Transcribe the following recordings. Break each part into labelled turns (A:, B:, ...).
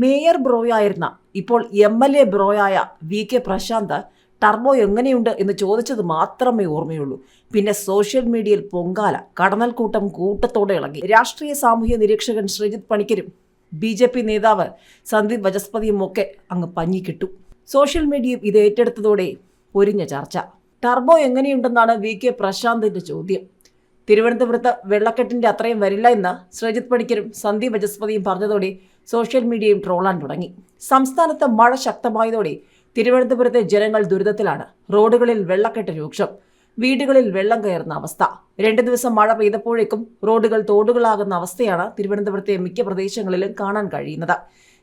A: Mayor ബ്രോയായിരുന്ന ഇപ്പോൾ M L A ബ്രോയായ വി കെ പ്രശാന്ത് ടർബോ എങ്ങനെയുണ്ട് എന്ന് ചോദിച്ചത് മാത്രമേ ഓർമ്മയുള്ളൂ. പിന്നെ സോഷ്യൽ മീഡിയയിൽ പൊങ്കാല കടന്നൽ കൂട്ടം കൂട്ടത്തോടെ ഇളകി. രാഷ്ട്രീയ സാമൂഹ്യ നിരീക്ഷകൻ ശ്രീജിത് പണിക്കരും ബി ജെ പി നേതാവ് സന്ദീപ് വജസ്പതിയും ഒക്കെ അങ്ങ് പഞ്ഞിക്കിട്ടു. സോഷ്യൽ മീഡിയയും ഇത് ഏറ്റെടുത്തതോടെ പൊരിഞ്ഞ ചർച്ച. ടർബോ എങ്ങനെയുണ്ടെന്നാണ് വി കെ പ്രശാന്തിന്റെ ചോദ്യം. തിരുവനന്തപുരത്ത് വെള്ളക്കെട്ടിന്റെ അത്രയും വരില്ല എന്ന് ശ്രീജിത് പണിക്കരും സന്ദീപ് വജസ്പതിയും പറഞ്ഞതോടെ സോഷ്യൽ മീഡിയയും ട്രോളാൻ തുടങ്ങി. സംസ്ഥാനത്ത് മഴ ശക്തമായതോടെ തിരുവനന്തപുരത്തെ ജനങ്ങൾ ദുരിതത്തിലാണ്. റോഡുകളിൽ വെള്ളക്കെട്ട് രൂക്ഷം. വീടുകളിൽ വെള്ളം കയറുന്ന അവസ്ഥ. രണ്ടു ദിവസം മഴ പെയ്തപ്പോഴേക്കും റോഡുകൾ തോടുകളാകുന്ന അവസ്ഥയാണ് തിരുവനന്തപുരത്തെ മിക്ക പ്രദേശങ്ങളിലും കാണാൻ കഴിയുന്നത്.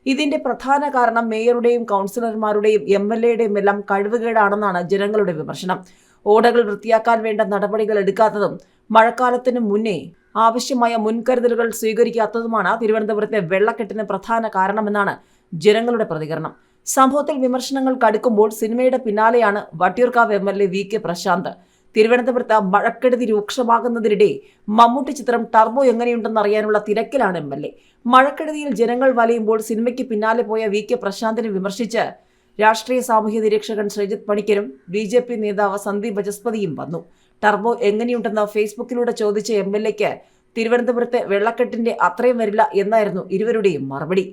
A: ഇതിന്റെ പ്രധാന കാരണം മേയറുടെയും കൗൺസിലർമാരുടെയും എം എൽ എയുടെയും എല്ലാം കഴിവുകേടാണെന്നാണ് ജനങ്ങളുടെ വിമർശനം. ഓടകൾ വൃത്തിയാക്കാൻ വേണ്ട നടപടികൾ എടുക്കാത്തതും മഴക്കാലത്തിന് മുന്നേ ആവശ്യമായ മുൻകരുതലുകൾ സ്വീകരിക്കാത്തതുമാണ് തിരുവനന്തപുരത്തെ വെള്ളക്കെട്ടിന് പ്രധാന കാരണമെന്നാണ് ജനങ്ങളുടെ പ്രതികരണം. സംഭവത്തിൽ വിമർശനങ്ങൾ കടുക്കുമ്പോൾ സിനിമയുടെ പിന്നാലെയാണ് Vattiyoorkavu M L A V K Prashanth. തിരുവനന്തപുരത്ത് മഴക്കെടുതി രൂക്ഷമാകുന്നതിനിടെ മമ്മൂട്ടി ചിത്രം ടർബോ എങ്ങനെയുണ്ടെന്ന് അറിയാനുള്ള തിരക്കിലാണ് എം എൽ എ. മഴക്കെടുതിയിൽ ജനങ്ങൾ വലയുമ്പോൾ സിനിമയ്ക്ക് പിന്നാലെ പോയ വി കെ പ്രശാന്തിനെ വിമർശിച്ച് രാഷ്ട്രീയ സാമൂഹ്യ നിരീക്ഷകൻ ശ്രീജിത് പണിക്കരും ബി നേതാവ് സന്ദീപ് ബജസ്പതിയും വന്നു. ടർബോ എങ്ങനെയുണ്ടെന്ന് ഫേസ്ബുക്കിലൂടെ ചോദിച്ച എം എൽ എക്ക് തിരുവനന്തപുരത്തെ വെള്ളക്കെട്ടിന്റെ അത്രയും വരില്ല എന്നായിരുന്നു ഇരുവരുടെയും മറുപടി.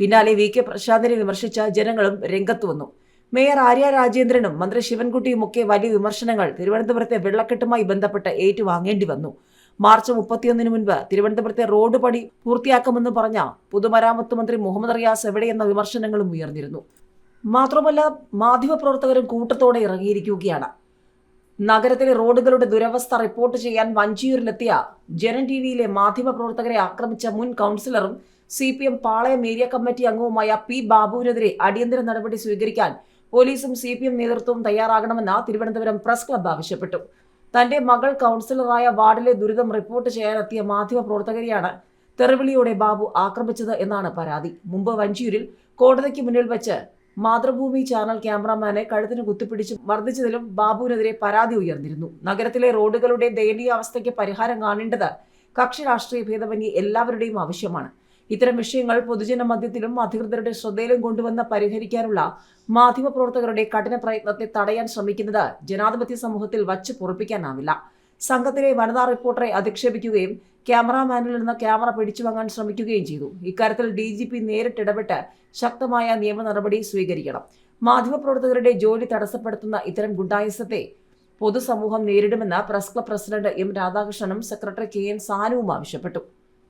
A: പിന്നാലെ വി കെ പ്രശാന്തിനെ വിമർശിച്ച ജനങ്ങളും രംഗത്ത് വന്നു. മേയർ ആര്യ രാജേന്ദ്രനും മന്ത്രി ശിവൻകുട്ടിയും ഒക്കെ വലിയ വിമർശനങ്ങൾ തിരുവനന്തപുരത്തെ വെള്ളക്കെട്ടുമായി ബന്ധപ്പെട്ട് ഏറ്റുവാങ്ങേണ്ടി വന്നു. മാർച്ച് മുപ്പത്തിയൊന്നിന് മുൻപ് തിരുവനന്തപുരത്തെ റോഡ് പണി പൂർത്തിയാക്കുമെന്ന് പറഞ്ഞ പൊതുമരാമത്ത് മന്ത്രി മുഹമ്മദ് റിയാസ് എവിടെയെന്ന വിമർശനങ്ങളും ഉയർന്നിരുന്നു. മാത്രമല്ല മാധ്യമപ്രവർത്തകരും കൂട്ടത്തോടെ ഇറങ്ങിയിരിക്കുകയാണ്. നഗരത്തിലെ റോഡുകളുടെ ദുരവസ്ഥ റിപ്പോർട്ട് ചെയ്യാൻ വഞ്ചിയൂരിലെത്തിയ ജനൻ ടി വിയിലെ മാധ്യമപ്രവർത്തകരെ ആക്രമിച്ച മുൻ കൗൺസിലറും C P M Palayam area committee അംഗവുമായ പി ബാബുവിനെതിരെ അടിയന്തര നടപടി സ്വീകരിക്കാൻ പോലീസും സി പി എം നേതൃത്വവും തയ്യാറാകണമെന്ന് തിരുവനന്തപുരം പ്രസ് ക്ലബ്ബ് ആവശ്യപ്പെട്ടു. തന്റെ മകൾ കൗൺസിലറായ വാർഡിലെ ദുരിതം റിപ്പോർട്ട് ചെയ്യാനെത്തിയ മാധ്യമപ്രവർത്തകരെയാണ് തെറിവിളിയോടെ ബാബു ആക്രമിച്ചത് എന്നാണ് പരാതി. മുമ്പ് വഞ്ചിയൂരിൽ കോടതിക്ക് മുന്നിൽ വെച്ച് മാതൃഭൂമി ചാനൽ ക്യാമറാമാനെ കഴുത്തിന് കുത്തിപ്പിടിച്ച് മർദ്ദിച്ചതിലും ബാബുവിനെതിരെ പരാതി ഉയർന്നിരുന്നു. നഗരത്തിലെ റോഡുകളുടെ ദയനീയ അവസ്ഥയ്ക്ക് പരിഹാരം കാണേണ്ടത് കക്ഷി രാഷ്ട്രീയ ഭേദമന്യേ എല്ലാവരുടെയും ആവശ്യമാണ്. ഇത്തരം വിഷയങ്ങൾ പൊതുജന മധ്യത്തിലും അധികൃതരുടെ ശ്രദ്ധയിലും കൊണ്ടുവന്ന് പരിഹരിക്കാനുള്ള മാധ്യമപ്രവർത്തകരുടെ കഠിന പ്രയത്നത്തെ തടയാൻ ശ്രമിക്കുന്നത് ജനാധിപത്യ സമൂഹത്തിൽ വച്ച് പൊറപ്പിക്കാനാവില്ല. സംഘത്തിലെ വനിതാ റിപ്പോർട്ടറെ അധിക്ഷേപിക്കുകയും ക്യാമറാമാനിൽ നിന്ന് ക്യാമറ പിടിച്ചു വാങ്ങാൻ ശ്രമിക്കുകയും ചെയ്തു. ഇക്കാര്യത്തിൽ ഡി ജി പി നേരിട്ടിടപെട്ട് ശക്തമായ നിയമ നടപടി സ്വീകരിക്കണം. മാധ്യമപ്രവർത്തകരുടെ ജോലി തടസ്സപ്പെടുത്തുന്ന ഇത്തരം ഗുണ്ടായുസത്തെ പൊതുസമൂഹം നേരിടുമെന്ന് പ്രസ് ക്ലബ് പ്രസിഡന്റ് എം രാധാകൃഷ്ണനും സെക്രട്ടറി കെ എൻ സാനുവും ആവശ്യപ്പെട്ടു.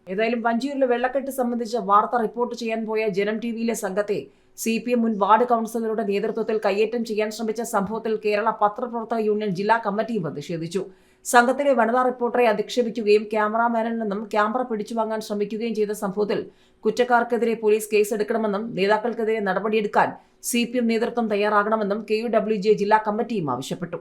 A: ഏതായാലും വഞ്ചിയൂരിലെ വെള്ളക്കെട്ട് സംബന്ധിച്ച് വാർത്ത റിപ്പോർട്ട് ചെയ്യാൻ പോയ ജനം ടി വിയിലെ സംഘത്തെ സി പി എം മുൻ വാർഡ് കൗൺസിലറുടെ നേതൃത്വത്തിൽ കയ്യേറ്റം ചെയ്യാൻ ശ്രമിച്ച സംഭവത്തിൽ കേരള പത്രപ്രവർത്തക യൂണിയൻ ജില്ലാ കമ്മിറ്റിയും പ്രതിഷേധിച്ചു. സംഘത്തിലെ വനിതാ റിപ്പോർട്ടറെ അധിക്ഷേപിക്കുകയും ക്യാമറാമാനിൽ നിന്നും ക്യാമറ പിടിച്ചു വാങ്ങാൻ ശ്രമിക്കുകയും ചെയ്ത സംഭവത്തിൽ കുറ്റക്കാർക്കെതിരെ പോലീസ് കേസെടുക്കണമെന്നും നേതാക്കൾക്കെതിരെ നടപടിയെടുക്കാൻ സി പി എം നേതൃത്വം തയ്യാറാകണമെന്നും കെ യു ഡബ്ല്യു ജെ ജില്ലാ കമ്മിറ്റിയും ആവശ്യപ്പെട്ടു